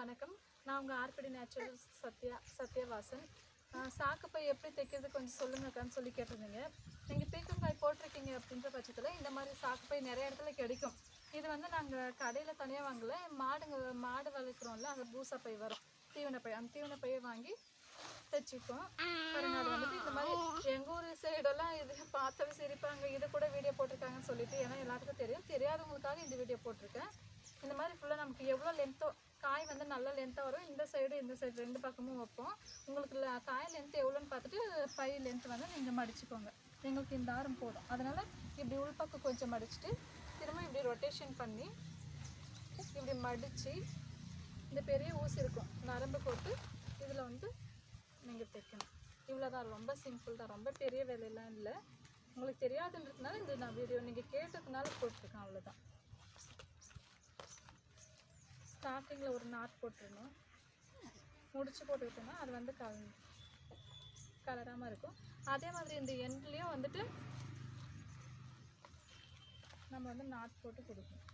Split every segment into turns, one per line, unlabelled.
வணக்கம். நான் உங்கள் ஆர்பிடி நேச்சுரல் சத்யா சத்யவாசன். சாக்குப்பை எப்படி தைக்கிறது கொஞ்சம் சொல்லுங்கக்கான்னு சொல்லி கேட்டிருந்தீங்க. நீங்கள் பீக்கங்காய் போட்டிருக்கீங்க அப்படின்ற பட்சத்தில் இந்த மாதிரி சாக்குப்பை நிறைய இடத்துல கிடைக்கும். இது வந்து நாங்கள் கடையில் தனியாக வாங்கல. மாடுங்க மாடு வளர்க்குறோம்ல அந்த பூசப்பை வரும். தீவனப்பை அந்த தீவனப்பையை வாங்கி தைச்சிப்போம். பாருங்க அது வந்துட்டு இந்த மாதிரி எங்கள் ஊர் சைடெல்லாம் இது பார்த்தவே சிரிப்பாங்க. இது கூட வீடியோ போட்டிருக்காங்கன்னு சொல்லிட்டு ஏன்னா எல்லாத்துக்கும் தெரியும். தெரியாதவங்களுக்காக இந்த வீடியோ போட்டிருக்கேன். இந்த மாதிரி ஃபுல்லாக நமக்கு எவ்வளோ லென்த்தோ காய் வந்து நல்லா லென்த்தாக வரும். இந்த சைடு இந்த சைடு ரெண்டு பக்கமும் வைப்போம். உங்களுக்கு காய் லென்த் எவ்வளோன்னு பார்த்துட்டு ஃபைவ் லென்த் வந்து நீங்கள் மடிச்சுக்கோங்க. எங்களுக்கு இந்த ஆரம் போதும். அதனால் இப்படி உள்பக்கம் கொஞ்சம் மடிச்சுட்டு திரும்ப இப்படி ரொட்டேஷன் பண்ணி இப்படி மடித்து இந்த பெரிய ஊசி இருக்கும். நரம்பு போட்டு இதில் வந்து நீங்கள் தைக்கணும். இவ்வளோதான் ரொம்ப சிம்பிள் தான். ரொம்ப பெரிய வேலையெல்லாம் இல்லை. உங்களுக்கு தெரியாதுன்றதுனால இந்த நான் வீடியோ நீங்கள் கேட்டதுனால போட்டிருக்கேன். அவ்வளோதான் ஸ்டார்டிங்கில் ஒரு நாட் போட்டுருணும். முடிச்சு போட்டுக்கிட்டோம்னா அது வந்து கல் கலராமல் இருக்கும். அதே மாதிரி இந்த எண்ட்லேயும் வந்துட்டு நம்ம வந்து நாட் போட்டு கொடுக்கணும்.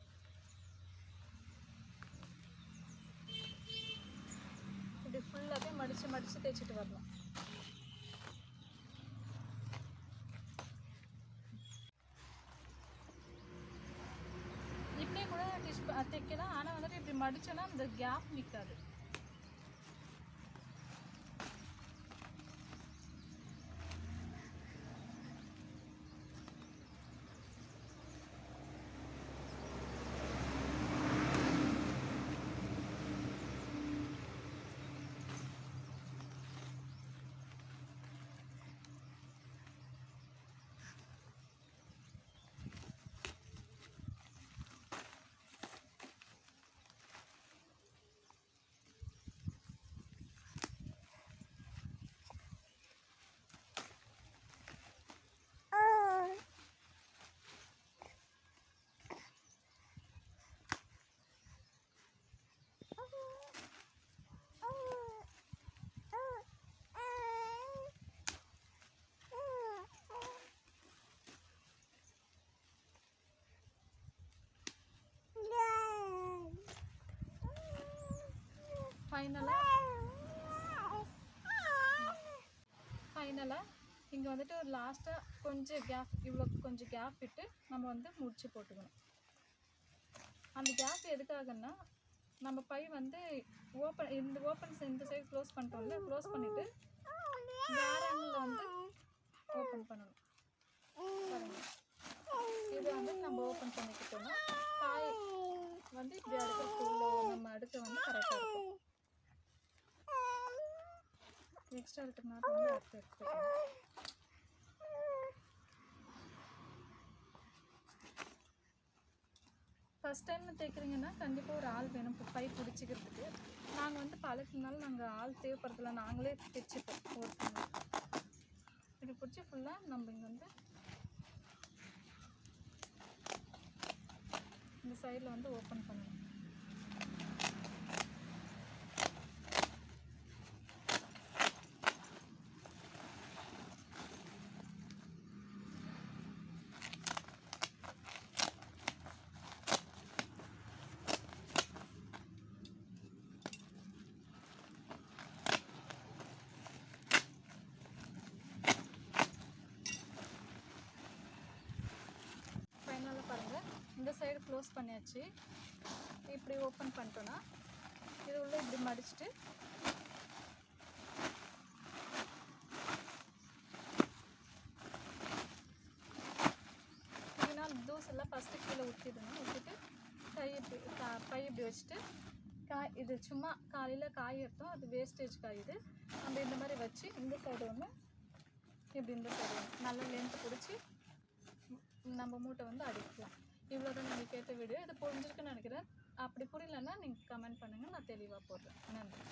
இப்படி ஃபுல்லாகவே மடித்து மடித்து தேய்ச்சிட்டு வரலாம் தைக்கலாம் ஆனால் வந்துட்டு இப்படி மடித்தோன்னா அந்த கேப் நிற்காது ஃபைனலாக இங்கே வந்துட்டு ஒரு லாஸ்ட்டாக கொஞ்சம் கேப் இவ்வளோ கொஞ்சம் கேப் விட்டு நம்ம வந்து முடிச்சு போட்டுக்கணும். அந்த கேப் எதுக்காகன்னா நம்ம பை வந்து ஓப்பன் இந்த ஓப்பன் இந்த சைடு க்ளோஸ் பண்ணிட்டோம்ல க்ளோஸ் பண்ணிவிட்டு வேறு ஆங்கிளில் வந்து ஓப்பன் பண்ணணும் பாருங்க இது வந்து நம்ம ஓப்பன் பண்ணிக்கிட்டோம்னா காய் வந்து இப்படி அடுக்கிறதுக்குள்ள நம்ம அடுக்க வந்து கரெக்டாக இருக்கும் நெக்ஸ்ட் ஆல்டர்னாட் வந்து அடுத்து எடுத்துக்கலாம் ஃபஸ்ட் டைம் தைக்கிறீங்கன்னா கண்டிப்பாக ஒரு ஆள் வேணும் பை பிடிச்சிக்கிறதுக்கு. நாங்கள் வந்து பழக்கினாலும் நாங்கள் ஆள் தேவைப்படுறதில்ல நாங்களே தைச்சிப்போம் ஒரு இப்படி பிடிச்சி ஃபுல்லாக நம்ம இங்கே வந்து இந்த சைடில் வந்து ஓப்பன் பண்ணணும் ஃபைனலாக பாருங்கள் இந்த சைடு க்ளோஸ் பண்ணியாச்சு. இப்படி ஓப்பன் பண்ணிட்டோன்னா இது உள்ளே இப்படி மடிச்சுட்டு இதனால் தூசு ஃபஸ்ட்டு கீழே ஊற்றிடணும் ஊற்றிட்டு கை இப்படி கா- பை இப்படி வச்சுட்டு காய் இது சும்மா காலையில் காய் எடுத்தோம். அது வேஸ்டேஜ் காய் இது. நம்ம இந்த மாதிரி வச்சு இந்த சைடு ஒன்று இப்படி இந்த சைடு ஒன்று நல்லா லென்த்து பிடிச்சி நம்ம மூட்டை வந்து அடிக்கலாம். இவ்வளோ தான் நீங்கள் கேட்ட வீடியோ இது புரிஞ்சிருக்குன்னு நினைக்கிறேன். அப்படி புரியலன்னா நீங்கள் கமெண்ட் பண்ணுங்கள் நான் தெளிவாக போடுறேன். நன்றி.